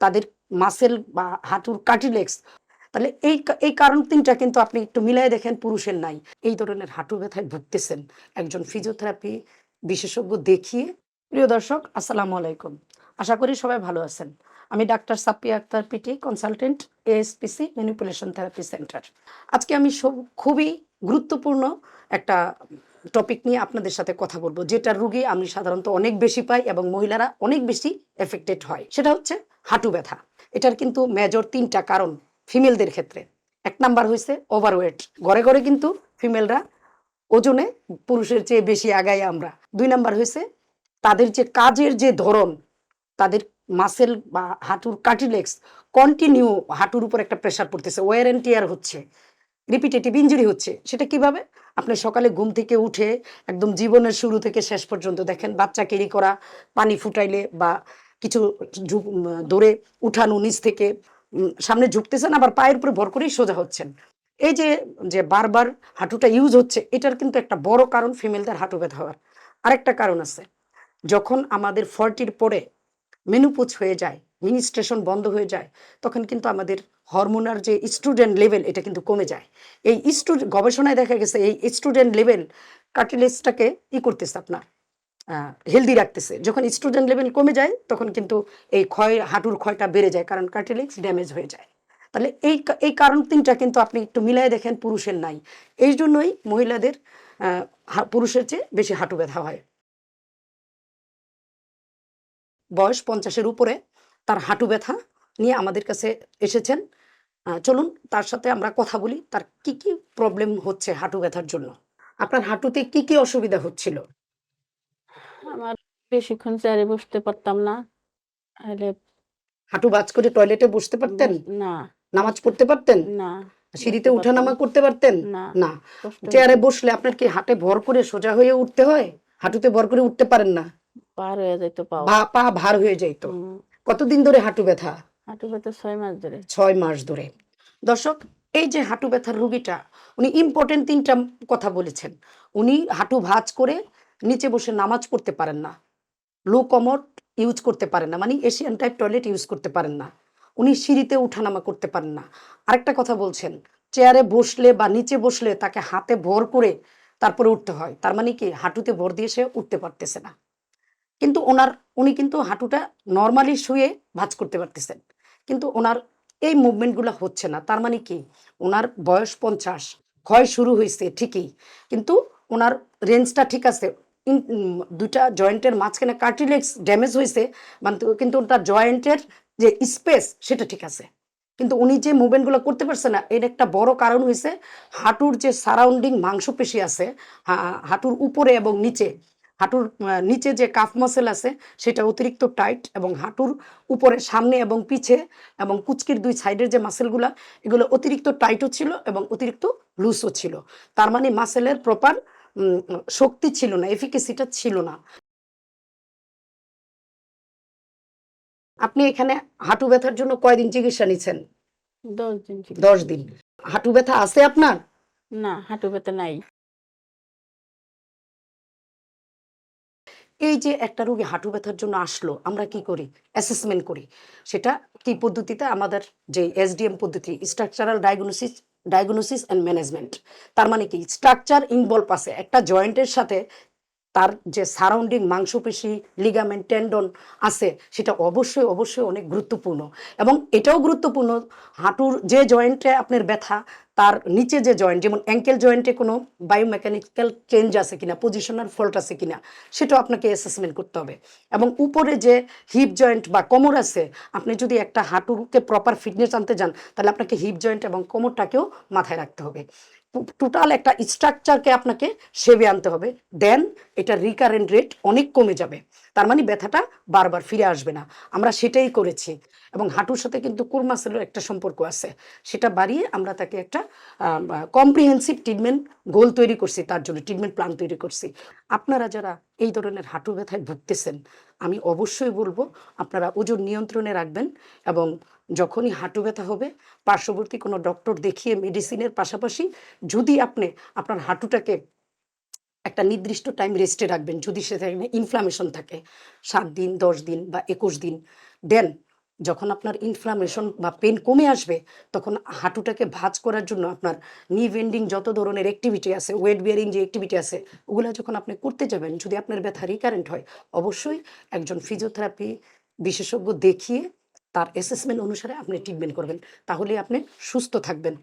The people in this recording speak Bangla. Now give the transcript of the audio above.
তাদের মাসেল বা হাঁটুর কার্টিলেক্স তাহলে এই এই কারণ তিনটা কিন্তু আপনি একটু মিলাই দেখেন, পুরুষের নাই। এই ধরনের হাঁটু ব্যথায় ভুগতেছেন একজন ফিজিওথেরাপি বিশেষজ্ঞ দেখিয়ে। প্রিয় দর্শক, আসসালামু আলাইকুম। আশা করি সবাই ভালো আছেন। আমি doctor Sapia Akter PT consultant ASPC manipulation therapy centre আজকে আমি খুবই গুরুত্বপূর্ণ একটা টপিক নিয়ে আপনাদের সাথে কথা বলব যেটার রুগী আমি সাধারণত অনেক বেশি পাই এবং মহিলারা অনেক বেশি এফেক্টেড হয়। সেটা হচ্ছে হাঁটু ব্যথা। এটার কিন্তু মেজর তিনটা কারণ ফিমেলদের ক্ষেত্রে। এক নাম্বার হয়েছে ওভারওয়েট ঘরে ঘরে কিন্তু ফিমেলরা ওজনে পুরুষের চেয়ে বেশি আগাই আমরা। দুই নাম্বার হয়েছে তাদের যে কাজের যে ধরন, তাদের মাসেল বা হাঁটুর কার্টিলেক্স কন্টিনিউ হাঁটুর উপর একটা প্রেশার পড়তেছে ওয়ার অ্যান্ড টিয়ার হচ্ছে। রিপিটেটিভ ইঞ্জুরি হচ্ছে। সেটা কীভাবে? আপনি সকালে ঘুম থেকে উঠে একদম জীবনের শুরু থেকে শেষ পর্যন্ত দেখেন, বাচ্চা কেরি করা, পানি ফুটাইলে বা কিছু দৌড়ে উঠানো নিচ থেকে সামনে ঝুঁকতেছেন, আবার পায়ের উপরে ভর করেই সোজা হচ্ছেন। এই যে যে বারবার হাঁটুটা ইউজ হচ্ছে, এটার কিন্তু একটা বড় কারণ ফিমেলদের হাঁটু ব্যথা হওয়ার। আরেকটা কারণ আছে, যখন আমাদের ফর্টির পরে মেনুপুচ হয়ে যায় মিনিস্ট্রেশন বন্ধ হয়ে যায়, তখন কিন্তু আমাদের হরমোনার যে স্টুডেন্ট লেভেল এটা কিন্তু কমে যায়। এই স্টুডেন্ট গবেষণায় দেখা গেছে এই স্টুডেন্ট লেভেল কার্টিলেজটাকে ই করতেছে আপনার হেলদি রাখতেছে। যখন স্টুডেন্ট লেভেল কমে যায়, তখন কিন্তু এই ক্ষয়, হাঁটুর ক্ষয়টা বেড়ে যায়, কারণ কার্টিলেক্স ড্যামেজ হয়ে যায়। তাহলে এই এই কারণ তিনটা কিন্তু আপনি একটু মিলাই দেখেন, পুরুষের নাই। এই জন্যই মহিলাদের পুরুষের চেয়ে বেশি হাঁটু ব্যথা হয়। বয়স পঞ্চাশের উপরে তার হাঁটু ব্যথা নিয়ে আমাদের কাছে এসেছেন। চলুন তার সাথে আমরা কথা বলি তার কি কি প্রবলেম হচ্ছে হাঁটু ব্যথার জন্য? আপনার হাঁটুতে কি কি অসুবিধা হচ্ছিল? আমার বেশিক্ষণ চেয়ারে বসতে পারতাম না। হাঁটু বাজ করে টয়লেটে বসতে পারতেন? না। নামাজ পড়তে পারতেন? না। সিঁড়িতে উঠানামা করতে পারতেন? না। চেয়ারে বসলে আপনার কি হাঁটে ভর করে সোজা হয়ে উঠতে হয়? হাঁটুতে ভর করে উঠতে পারেন না? পার হয়ে যেত পা ভার হয়ে যাইতো। কতদিন ধরে হাঁটু ব্যথা? হাঁটু ব্যথা ছয় মাস ধরে। ছয় মাস ধরে। দর্শক এই যে হাঁটু ব্যথার রুগীটা উনি ইম্পর্টেন্ট তিনটা কথা বলেছেন। উনি হাঁটু ভাঁজ করে নিচে বসে নামাজ পড়তে পারেন না। লো কমোড ইউজ করতে পারেন না মানে এশিয়ান টাইপ টয়লেট ইউজ করতে পারেন না। উনি সিঁড়িতে উঠানামা করতে পারেন না। আরেকটা কথা বলছেন চেয়ারে বসলে বা নিচে বসলে তাকে হাতে ভর করে তারপরে উঠতে হয়। তার মানে কি হাঁটুতে ভর দিয়ে সে উঠতে পারতেছে না। কিন্তু ওনার, উনি কিন্তু হাঁটুটা নর্মালি শুয়ে ভাঁজ করতে পারতেছেন। কিন্তু ওনার এই মুভমেন্টগুলো হচ্ছে না। তার মানে কি? ওনার বয়স পঞ্চাশ, ক্ষয় শুরু হয়েছে ঠিকই। কিন্তু ওনার রেঞ্জটা ঠিক আছে। দুইটা জয়েন্টের মাঝখানে কার্টিলেক্স ড্যামেজ হয়েছে মানে কিন্তু তার জয়েন্টের যে স্পেস সেটা ঠিক আছে। কিন্তু উনি যে মুভমেন্টগুলো করতে পারছে না, এর একটা বড় কারণ হয়েছে হাঁটুর যে সারাউন্ডিং মাংসপেশি আছে হাঁটুর উপরে এবং নিচে হাঁটুর নিচে যে কাফ মাসেল আছে সেটা অতিরিক্ত টাইট এবং হাঁটুর উপরে সামনে এবং পিছে এবং কুচকির দুই সাইডের যে মাসেলগুলা এগুলো অতিরিক্ত টাইটও ছিল এবং অতিরিক্ত লুজও ছিল। তার মানে মাসেলের প্রপার শক্তি ছিল না এফিকেসিটা ছিল না। আপনি এখানে হাঁটু ব্যথার জন্য কয়দিন চিকিৎসা নিচ্ছেন? দশ দিন দশ দিন। হাঁটু ব্যথা আছে আপনার? না হাঁটু ব্যথা নাই। এই যে একটা রোগী হাঁটু ব্যথার জন্য আসলো, আমরা কি করি? অ্যাসেসমেন্ট করি। সেটা কি পদ্ধতিতে? আমাদের যে এসডিএম পদ্ধতি structural diagnosis diagnosis and management তার মানে কি? স্ট্রাকচার ইনভলভ আছে। একটা জয়েন্টের সাথে তার যে সারাউন্ডিং মাংসপেশি লিগামেন্ট টেন্ডন আছে, সেটা অবশ্যই অবশ্যই অনেক গুরুত্বপূর্ণ। এবং এটাও গুরুত্বপূর্ণ, হাঁটুর যে জয়েন্টে আপনার ব্যথা, তার নিচে যে জয়েন্ট যেমন অ্যাঙ্কেল জয়েন্টে কোনো বায়োমেকানিক্যাল চেঞ্জ আছে কিনা পজিশনাল ফল্ট আছে কিনা, সেটাও আপনাকে অ্যাসেসমেন্ট করতে হবে। এবং উপরে যে হিপ জয়েন্ট বা কোমর আছে, আপনি যদি একটা হাঁটুকে প্রপার ফিটনেস আনতে যান, তাহলে আপনাকে হিপ জয়েন্ট এবং কোমরটাকেও মাথায় রাখতে হবে। টোটাল একটা স্ট্রাকচারকে আপনাকে সেবে আনতে হবে। দেন এটা রিকারেন্ট রেট অনেক কমে যাবে। তার মানে ব্যথাটা বারবার ফিরে আসবে না। আমরা সেটাই করেছি। এবং হাঁটুর সাথে কিন্তু কুরমাসেলের একটা সম্পর্ক আছে। সেটা বাড়িয়ে আমরা তাকে একটা কম্প্রিহেন্সিভ ট্রিটমেন্ট গোল তৈরি করছি। তার জন্য ট্রিটমেন্ট প্ল্যান তৈরি করছি। আপনারা যারা এই ধরনের হাঁটু ব্যথায় ভুগতেছেন, আমি অবশ্যই বলব আপনারা ওজন নিয়ন্ত্রণে রাখবেন এবং যখনই হাঁটু ব্যথা হবে, পার্শ্ববর্তী কোনো ডক্টর দেখিয়ে মেডিসিনের পাশাপাশি যদি আপনি আপনার হাঁটুটাকে একটা নির্দিষ্ট টাইম রেস্টে রাখবেন, যদি সেখানে ইনফ্লামেশন থাকে, সাত দিন, দশ দিন বা একুশ দিন দেন যখন আপনার ইনফ্লামেশন বা পেন কমে আসবে, তখন হাঁটুটাকে ভাঁজ করার জন্য আপনার নি বেন্ডিং যত ধরনের অ্যাক্টিভিটি আছে ওয়েট বিয়ারিং যে অ্যাক্টিভিটি আছে, ওগুলো যখন আপনি করতে যাবেন, যদি আপনার ব্যথা রিকারেন্ট হয়, অবশ্যই একজন ফিজিওথেরাপি বিশেষজ্ঞ দেখিয়ে তার অ্যাসেসমেন্ট অনুসারে আপনি ট্রিটমেন্ট করবেন। তাহলে আপনি সুস্থ থাকবেন।